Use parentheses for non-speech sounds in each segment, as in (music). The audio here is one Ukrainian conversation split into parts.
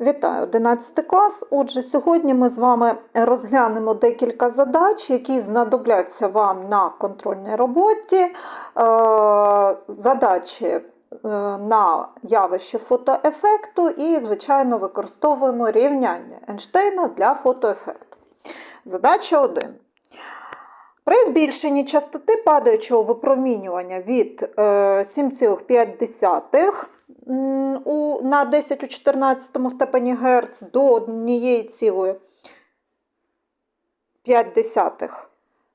Вітаю 11 клас. Отже, сьогодні ми з вами розглянемо декілька задач, які знадобляться вам на контрольній роботі. Е, Задачі е, на явище фотоефекту і, звичайно, використовуємо рівняння Ейнштейна для фотоефекту. Задача 1. При збільшенні частоти падаючого випромінювання від е, 7,5 м, у- на 10 у 14 степені Гц до 1,5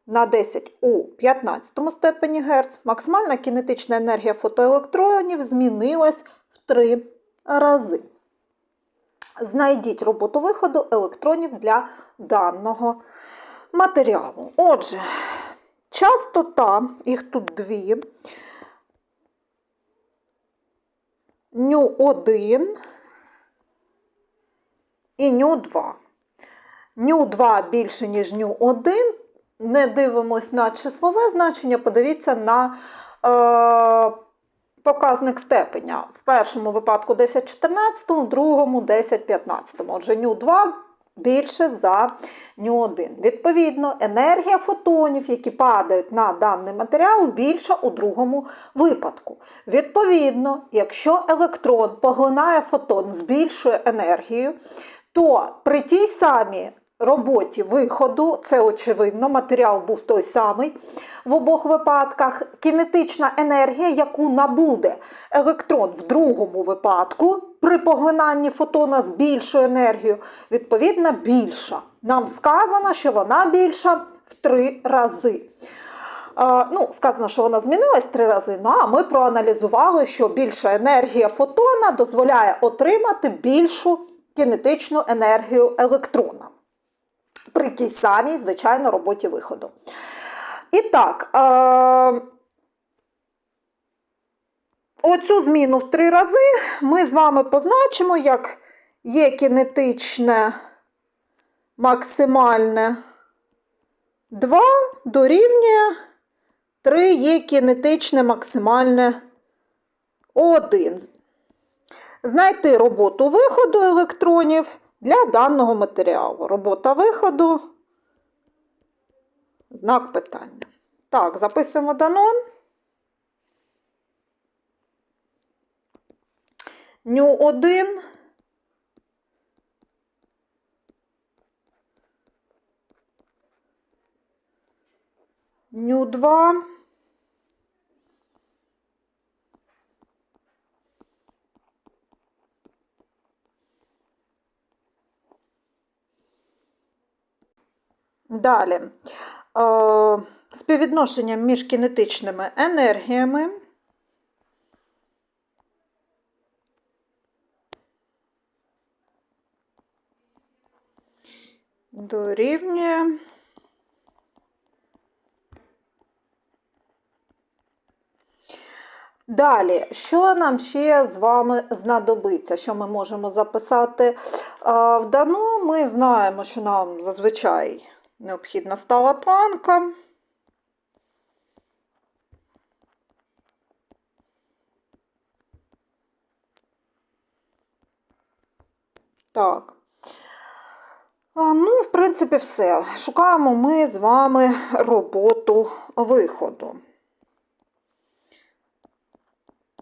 на 10 у 15 степені Гц максимальна кінетична енергія фотоелектронів змінилась в 3 рази. Знайдіть роботу виходу електронів для даного матеріалу. Отже, частота, їх тут дві. Ню1 і ню2. Ню2 більше, ніж ню1. Не дивимось на числове значення, подивіться на е, показник степеня. В першому випадку 10-14, в другому 10-15. Отже, ню2 більше за ню1. Відповідно, енергія фотонів, які падають на даний матеріал, більша у другому випадку. Відповідно, якщо електрон поглинає фотон з більшою енергією, то при тій самій роботі виходу, це очевидно, матеріал був той самий в обох випадках, кінетична енергія, яку набуде електрон в другому випадку, при поглинанні фотона з більшою енергією, відповідно, більша. Нам сказано, що вона більша в три рази. Ну, сказано, що вона змінилась три рази. Ну а ми проаналізували, що більша енергія фотона дозволяє отримати більшу кінетичну енергію електрона при тій самій, звичайно, роботі виходу. І так, е, оцю зміну в три рази ми з вами позначимо, як є кінетичне максимальне 2 дорівнює 3 є кінетичне максимальне 1. Знайти роботу виходу електронів для даного матеріалу. Робота виходу. Знак питання. Так, записуємо данон. Ню 1. Ню 2. Далі. Е, Співвідношення між кінетичними енергіями. Дорівнює. Далі, що нам ще з вами знадобиться? Що ми можемо записати е, в дану? Ми знаємо, що нам зазвичай необхідна стала планка. Так. Ну, в принципі, все. Шукаємо ми з вами роботу виходу.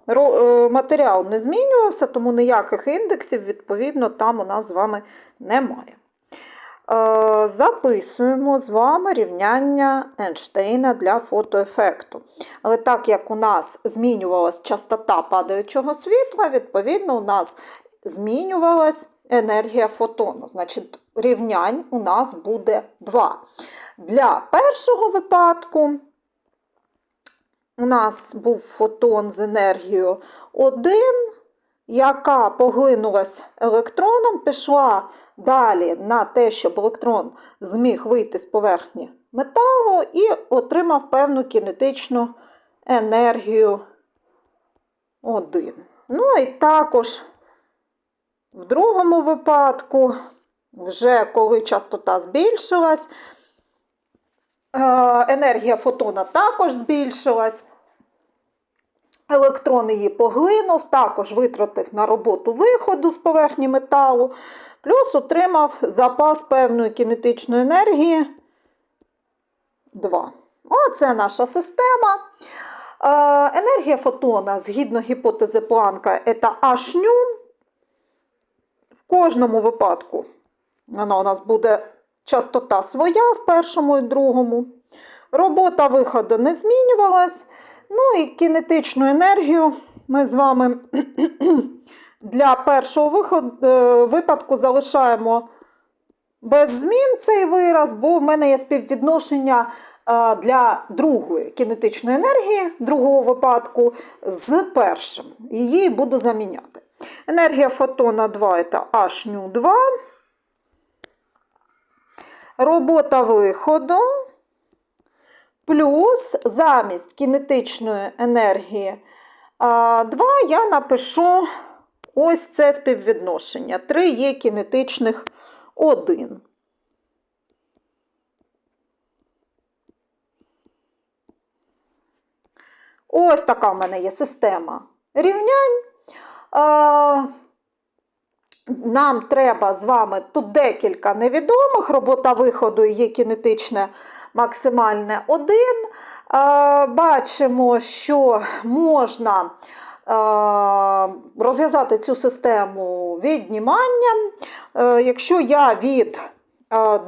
Е, Матеріал не змінювався, тому ніяких індексів, відповідно, там у нас з вами немає. Е, Записуємо з вами рівняння Ейнштейна для фотоефекту. Але так як у нас змінювалась частота падаючого світла, відповідно, у нас змінювалась енергія фотону. Значить, рівнянь у нас буде 2. Для першого випадку у нас був фотон з енергією 1, яка поглинулась електроном, пішла далі на те, щоб електрон зміг вийти з поверхні металу і отримав певну кінетичну енергію 1. Ну і також в другому випадку, вже коли частота збільшилась, е, енергія фотона також збільшилась. Електрон її поглинув, також витратив на роботу виходу з поверхні металу, плюс отримав запас певної кінетичної енергії 2. Оце наша система. Е, енергія фотона, згідно гіпотези Планка, це H. В кожному випадку вона у нас буде частота своя в першому і другому. Робота виходу не змінювалась. Ну і кінетичну енергію ми з вами (clears throat) для першого е, випадку залишаємо без змін цей вираз, бо в мене є співвідношення е, для другої кінетичної енергії, другого випадку, з першим. Її буду заміняти. Енергія фотона 2 це h 2 Робота виходу. Плюс замість кінетичної енергії 2 я напишу ось це співвідношення. 3 є кінетичних 1. Ось така в мене є система рівнянь. Нам треба з вами тут декілька невідомих. Робота виходу є кінетичне максимальне 1. Бачимо, що можна розв'язати цю систему відніманням. Е, Якщо я від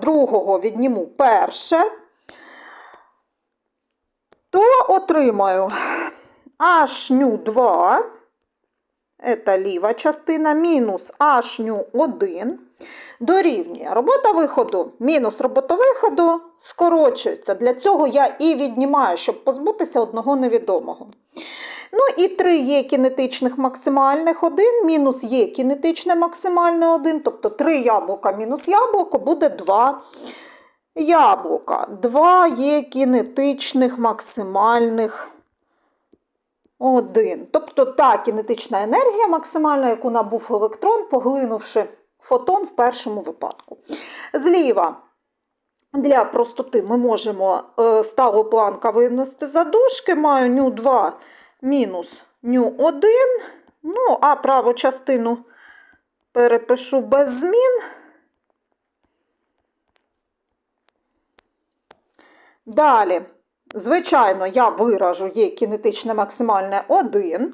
другого відніму перше, то отримаю h 2, це ліва частина, мінус h 1 дорівнює. Робота виходу мінус робота виходу скорочується. Для цього я і віднімаю, щоб позбутися одного невідомого. Ну і 3 є кінетичних максимальних 1, мінус є кінетичне максимальне 1, тобто 3 яблука мінус яблуко буде 2 яблука. 2 є кінетичних максимальних 1. Тобто та кінетична енергія максимальна, яку набув електрон, поглинувши фотон в першому випадку. Зліва. Для простоти ми можемо е, сталу планка винести за дужки, маю ню 2 мінус ню 1. Ну, а праву частину перепишу без змін. Далі, звичайно, я виражу є кінетичне максимальне 1.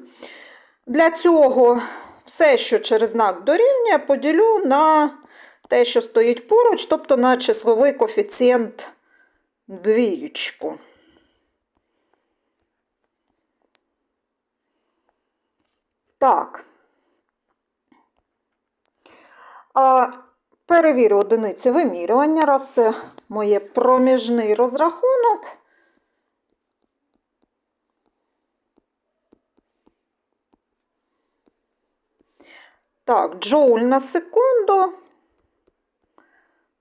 Для цього все, що через знак дорівнює, поділю на те, що стоїть поруч, тобто на числовий коефіцієнт двічку. Так. А, перевірю одиниці вимірювання, раз це моє проміжний розрахунок. Так, джоуль на секунду.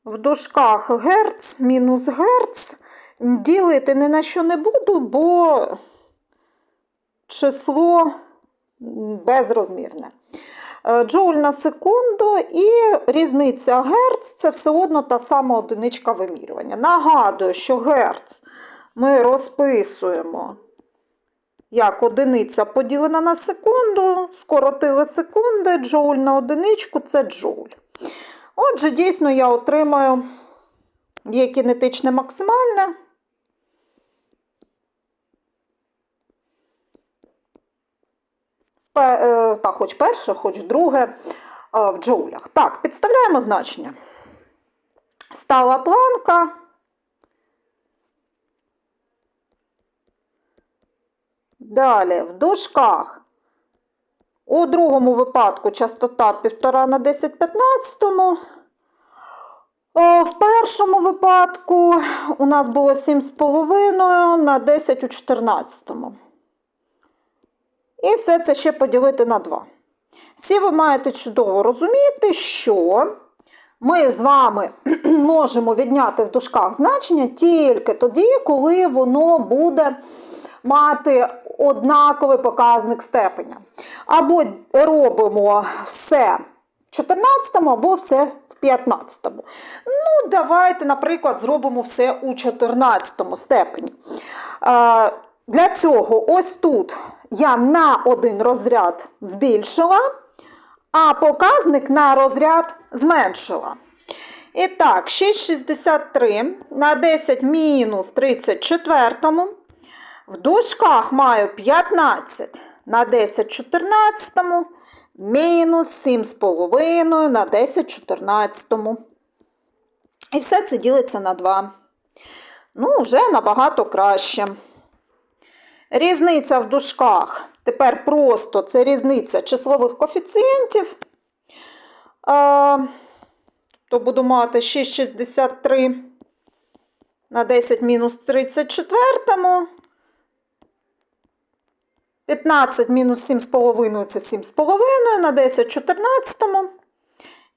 В дужках герц, мінус герц. Ділити ні на що не буду, бо число безрозмірне. Е, Джоуль на секунду і різниця герц це все одно та сама одиничка вимірювання. Нагадую, що герц ми розписуємо як одиниця поділена на секунду, скоротили секунди, джоуль на одиничку це джоуль. Отже, дійсно, я отримаю є кінетичне максимальне. Е, Так, хоч перше, хоч друге е, в джоулях. Так, підставляємо значення. Стала планка. Далі, в дужках. У другому випадку частота 1,5 на 10 15. В першому випадку у нас було 7,5 на 10 у 14. І все це ще поділити на 2. Всі ви маєте чудово розуміти, що ми з вами (clears throat) можемо відняти в дужках значення тільки тоді, коли воно буде мати однаковий показник степеня. Або робимо все в 14, або все в 15. Ну, давайте, наприклад, зробимо все у 14 степені. Е, Для цього ось тут я на один розряд збільшила, а показник на розряд зменшила. І так, 6,63 на 10 мінус 34. В дужках маю 15 на 10 14, мінус 7,5 на 10 14. І все це ділиться на 2. Ну, вже набагато краще. Різниця в дужках. Тепер просто це різниця числових коефіцієнтів. То буду мати 6,63 на 10 мінус 34. 15 мінус 7,5 це 7,5 на 10 14.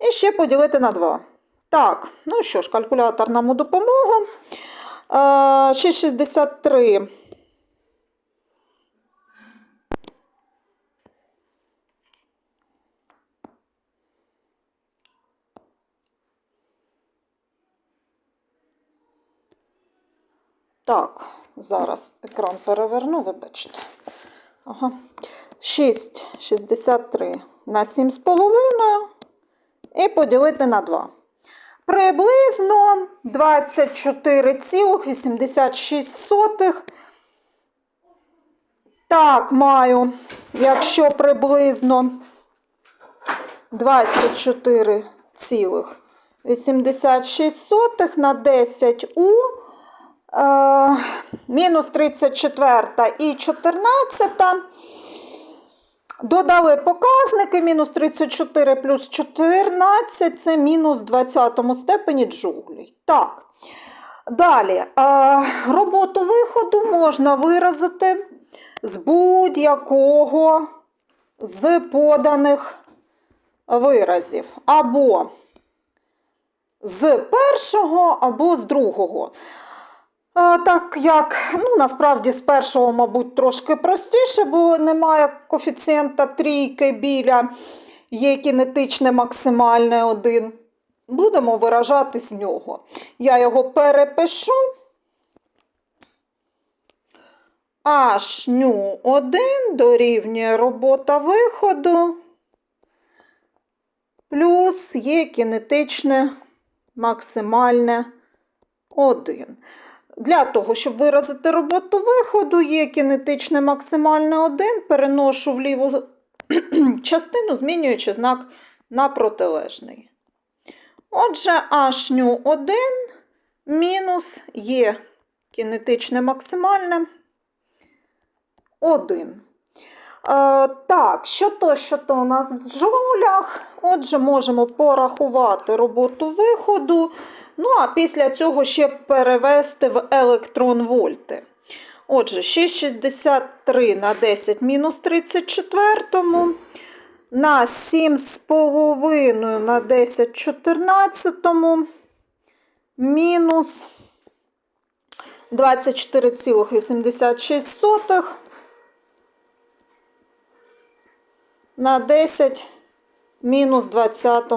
І ще поділити на 2. Так, ну що ж, калькулятор нам у допомогу. Е, 6,63. Так, зараз екран переверну, вибачте. Ага. 6,63 на 7,5 і поділити на 2. Приблизно 24,86. Так, маю, якщо приблизно 24,86 на 10 у мінус 34 і 14. Додали показники, мінус 34 плюс 14 це мінус 20 степені джоулей. Так. Далі, е, роботу виходу можна виразити з будь-якого з поданих виразів. Або з першого, або з другого. Так як, ну, насправді, з першого, мабуть, трошки простіше, бо немає коефіцієнта трійки біля, є кінетичне максимальне 1. Будемо виражати з нього. Я його перепишу. H ню 1 дорівнює робота виходу, плюс є кінетичне максимальне 1. Для того, щоб виразити роботу виходу, є кінетичне максимальне 1, переношу в ліву (clears throat) частину, змінюючи знак на протилежний. Отже, h ню 1 мінус є кінетичне максимальне 1. Е, так, що то, що то у нас в джоулях. Отже, можемо порахувати роботу виходу. Ну, а після цього ще перевести в електрон-вольти. Отже, 6,63 на 10 мінус 34, на 7,5 на 10 14, мінус 24,86 на 10 мінус 20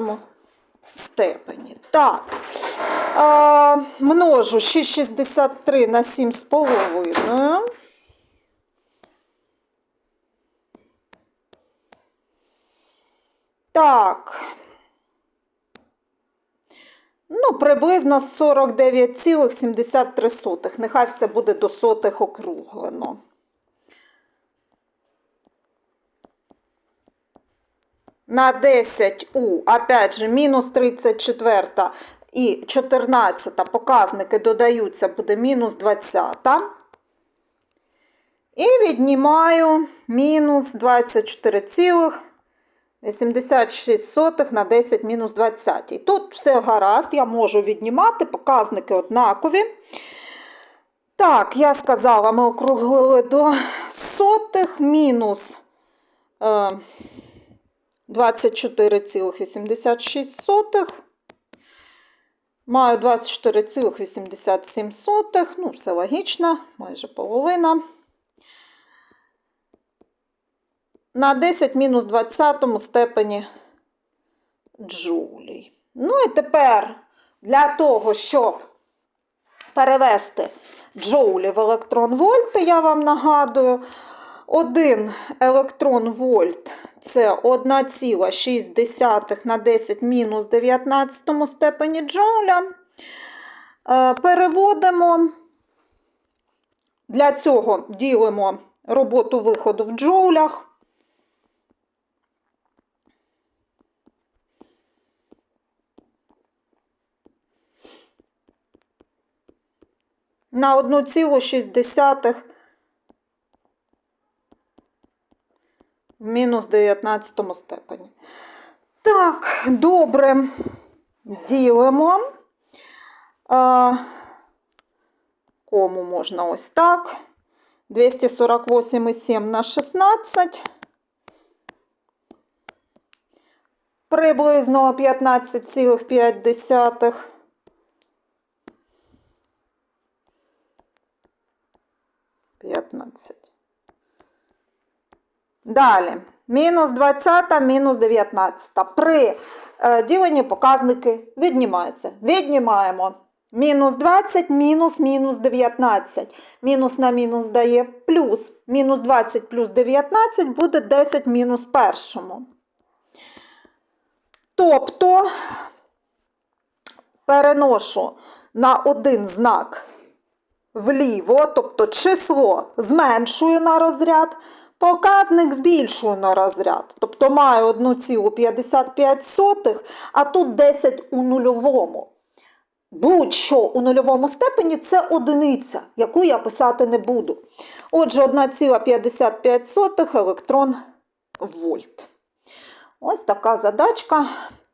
степені. Так, а, множу 6,63 на 7,5. Так. Ну, приблизно 49,73. Нехай все буде до сотих округлено. на 10 у, опять же, мінус 34 і 14 показники додаються, буде мінус 20. І віднімаю мінус 24,86 на 10 мінус 20. Тут все гаразд, я можу віднімати, показники однакові. Так, я сказала, ми округлили до сотих мінус. Е, 24,86. Маю 24,87. Ну, все логічно, майже половина. На 10 мінус 20 степені джоулей. Ну і тепер для того, щоб перевести джоулі в електрон-вольти, я вам нагадую, 1 електрон вольт це 1,6 на 10 мінус 19 степені джоуля. Е, Переводимо. Для цього ділимо роботу виходу в джоулях. На 1,6 в мінус 19 степені. Так, добре. Ділимо. А, кому можна ось так. 248,7 на 16. Приблизно 15,5. П'ятнадцять. Далі. Мінус 20, мінус 19. При е, діленні показники віднімаються. Віднімаємо. Мінус 20, мінус, мінус 19. Мінус на мінус дає плюс. Мінус 20 плюс 19 буде 10 мінус першому. Тобто переношу на один знак вліво, тобто число зменшую на розряд, показник збільшую на розряд. Тобто маю 1,55, а тут 10 у нульовому. Будь-що у нульовому степені це одиниця, яку я писати не буду. Отже, 1,55 електрон вольт. Ось така задачка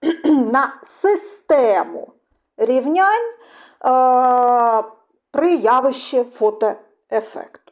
(clears throat) на систему рівнянь е, при явищі фотоефект.